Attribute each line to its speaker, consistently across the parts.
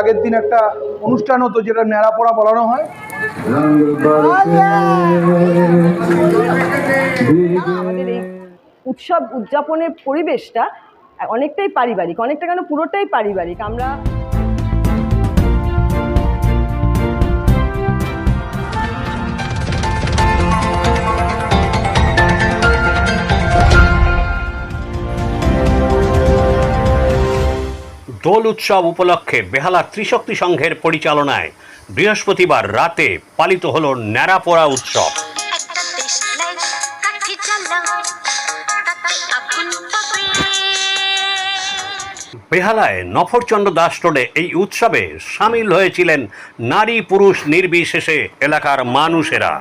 Speaker 1: আগের দিন একটা অনুষ্ঠান হতো যেটা ন্যাড়া পড়া বলানো হয়।
Speaker 2: উৎসব উদযাপনের পরিবেশটা অনেকটাই পারিবারিক, অনেকটা কেন পুরোটাই পারিবারিক। আমরা
Speaker 3: দোল উৎসব উপলক্ষে বেহালা ত্রিশক্তি সংঘের পরিচালনায় বৃহস্পতিবার রাতে পালিত হল ন্যাড়াপোড়া উৎসব। বেহালায় নফরচন্দ্র দাস রোডে এই উৎসবে সামিল হয়েছিলেন নারী পুরুষ নির্বিশেষে এলাকার মানুষেরা।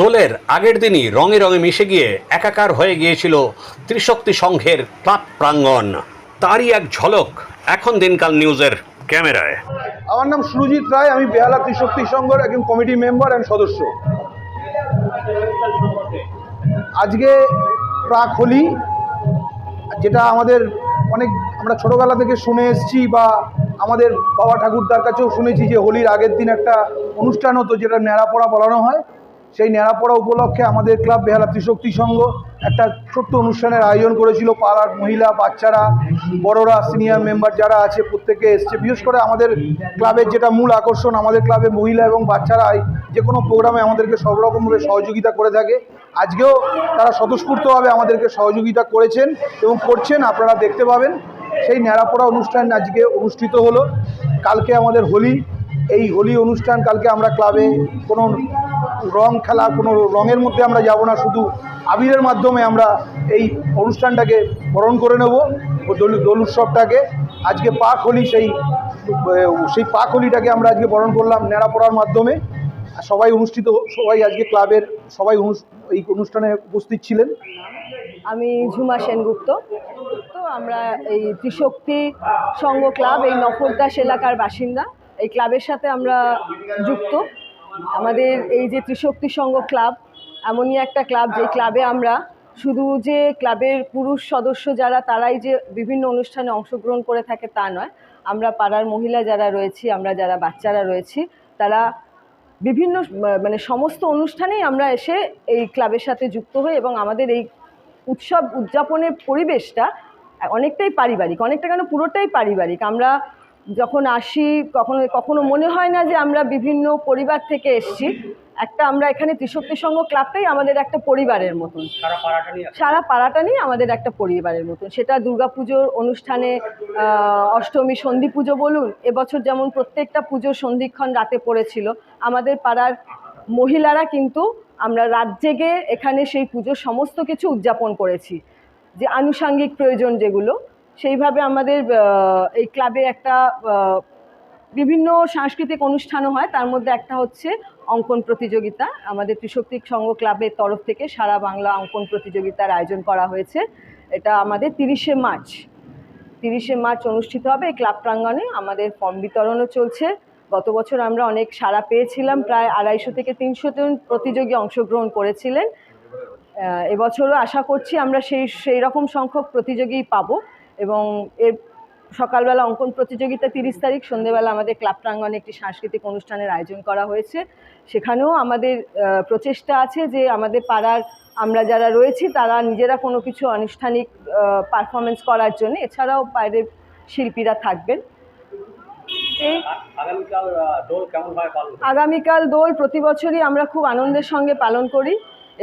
Speaker 3: দোলের আগের দিনই রঙে রঙে মিশে গিয়ে একাকার হয়ে গিয়েছিল ত্রিশক্তি সংঘের ক্লাব প্রাঙ্গণ। তারই এক ঝলক এখন দিনকাল নিউজের ক্যামেরায়।
Speaker 1: আমার নাম সুরজিৎ রায়, আমি বেহালা ত্রিশক্তি সংঘর একজন কমিটি মেম্বার অ্যান্ড সদস্য। আজকে প্রাক হোলি যেটা আমাদের অনেক আমরা ছোটোবেলা থেকে শুনে এসেছি বা আমাদের বাবা ঠাকুরদার কাছেও শুনেছি যে হোলির আগের দিন একটা অনুষ্ঠান হতো, যেটা ন্যাড়াপড়া বলানো হয়। সেই ন্যাড়াপড়া উপলক্ষে আমাদের ক্লাব বেহালা ত্রিশক্তি সংঘ একটা ছোট্ট অনুষ্ঠানের আয়োজন করেছিল। পাড়ার মহিলা, বাচ্চারা, বড়রা, সিনিয়র মেম্বার যারা আছে প্রত্যেকে এসছে। বিশেষ করে আমাদের ক্লাবের যেটা মূল আকর্ষণ, আমাদের ক্লাবে মহিলা এবং বাচ্চারাই যে কোনো প্রোগ্রামে আমাদেরকে সব রকমভাবে সহযোগিতা করে থাকে। আজকেও তারা স্বতঃস্ফূর্তভাবে আমাদেরকে সহযোগিতা করেছেন এবং করছেন, আপনারা দেখতে পাবেন। সেই ন্যাড়াপড়া অনুষ্ঠান আজকে অনুষ্ঠিত হলো। কালকে আমাদের হোলি এই হোলি অনুষ্ঠান কালকে আমরা ক্লাবে কোনো রং খেলা, কোনো রঙের মধ্যে আমরা যাব না, শুধু আবিরের মাধ্যমে আমরা এই অনুষ্ঠানটাকে বরণ করে নেব দোল দোল উৎসবটাকে। আজকে পাক হোলি সেই সেই পাক হোলিটাকে আমরা আজকে বরণ করলাম ন্যাড়া পড়ার মাধ্যমে। সবাই অনুষ্ঠিত, সবাই আজকে ক্লাবের, সবাই এই অনুষ্ঠানে উপস্থিত ছিলেন।
Speaker 2: আমি ঝুমা সেনগুপ্ত। তো আমরা এই ত্রিশক্তি সংঘ ক্লাব, এই নফরদাস এলাকার বাসিন্দা। এই ক্লাবের সাথে আমরা যুক্ত। আমাদের এই যে ত্রিশক্তি সংঘ ক্লাব, এমনই একটা ক্লাব যে ক্লাবে আমরা শুধু যে ক্লাবের পুরুষ সদস্য যারা, তারাই যে বিভিন্ন অনুষ্ঠানে অংশগ্রহণ করে থাকে তা নয়, আমরা পাড়ার মহিলা যারা রয়েছি, আমরা যারা বাচ্চারা রয়েছি, তারা বিভিন্ন মানে সমস্ত অনুষ্ঠানেই আমরা এসে এই ক্লাবের সাথে যুক্ত হই এবং আমাদের এই উৎসব উদযাপনের পরিবেশটা অনেকটাই পারিবারিক, অনেকটা কেন পুরোটাই পারিবারিক। আমরা যখন আসি কখনো কখনো মনে হয় না যে আমরা বিভিন্ন পরিবার থেকে এসছি। একটা আমরা এখানে ত্রিশক্তি সংঘ ক্লাবটাই আমাদের একটা পরিবারের মতন। সারা পাড়াটা নিয়ে? আমাদের একটা পরিবারের মতন। সেটা দুর্গাপুজোর অনুষ্ঠানে অষ্টমী সন্ধি পুজো বলুন এবছর যেমন প্রত্যেকটা পুজোর সন্ধিক্ষণ রাতে পড়েছিল আমাদের পাড়ার মহিলারা কিন্তু আমরা রাত জেগে এখানে সেই পুজোর সমস্ত কিছু উদযাপন করেছি। যে আনুষাঙ্গিক প্রয়োজন যেগুলো সেইভাবে আমাদের এই ক্লাবে একটা বিভিন্ন সাংস্কৃতিক অনুষ্ঠানও হয়। তার মধ্যে একটা হচ্ছে অঙ্কন প্রতিযোগিতা। আমাদের ত্রিশক্তিক সংঘ ক্লাবের তরফ থেকে সারা বাংলা অঙ্কন প্রতিযোগিতার আয়োজন করা হয়েছে। এটা আমাদের তিরিশে মার্চ। তিরিশে মার্চ অনুষ্ঠিত হবে এই ক্লাব প্রাঙ্গণে। আমাদের ফর্ম বিতরণও চলছে। গত বছর আমরা অনেক সাড়া পেয়েছিলাম। প্রায় আড়াইশো থেকে তিনশো জন প্রতিযোগী অংশগ্রহণ করেছিলেন। এবছরও আশা করছি আমরা সেই সেই রকম সংখ্যক প্রতিযোগী পাবো। এবং এর সকালবেলা অঙ্কন প্রতিযোগিতা তিরিশ তারিখ সন্ধেবেলা আমাদের ক্লাব প্রাঙ্গণে একটি সাংস্কৃতিক অনুষ্ঠানের আয়োজন করা হয়েছে। সেখানেও আমাদের প্রচেষ্টা আছে যে আমাদের পাড়ার আমরা যারা রয়েছি তারা নিজেরা কোনো কিছু আনুষ্ঠানিক পারফরমেন্স করার জন্য এছাড়াও বাইরের শিল্পীরা থাকবেন। আগামীকাল দোল প্রতি বছরই আমরা খুব আনন্দের সঙ্গে পালন করি।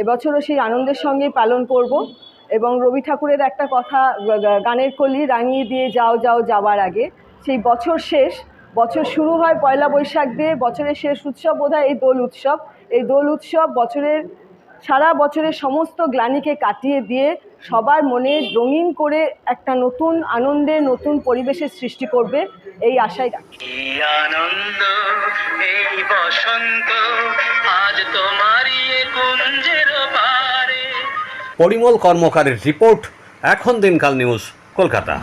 Speaker 2: এবছরও সেই আনন্দের সঙ্গেই পালন করব। এবং রবি ঠাকুরের একটা কথা গানের কলি রাঙিয়ে দিয়ে যাও যাও যাওয়ার আগে, সেই বছর শেষ, বছর শুরু হয় পয়লা বৈশাখ দিয়ে, বছরের শেষ উৎসব বোধহয় এই দোল উৎসব। এই দোল উৎসব বছরের, সারা বছরের সমস্ত গ্লানিকে কাটিয়ে দিয়ে সবার মনে রঙিন করে একটা নতুন আনন্দের নতুন পরিবেশের সৃষ্টি করবে, এই আশাই রাখি।
Speaker 4: আনন্দ, এই বসন্ত, আজ তোমারই
Speaker 3: পরিমল কর্মকারের রিপোর্ট এখন দিনকাল নিউজ কলকাতা।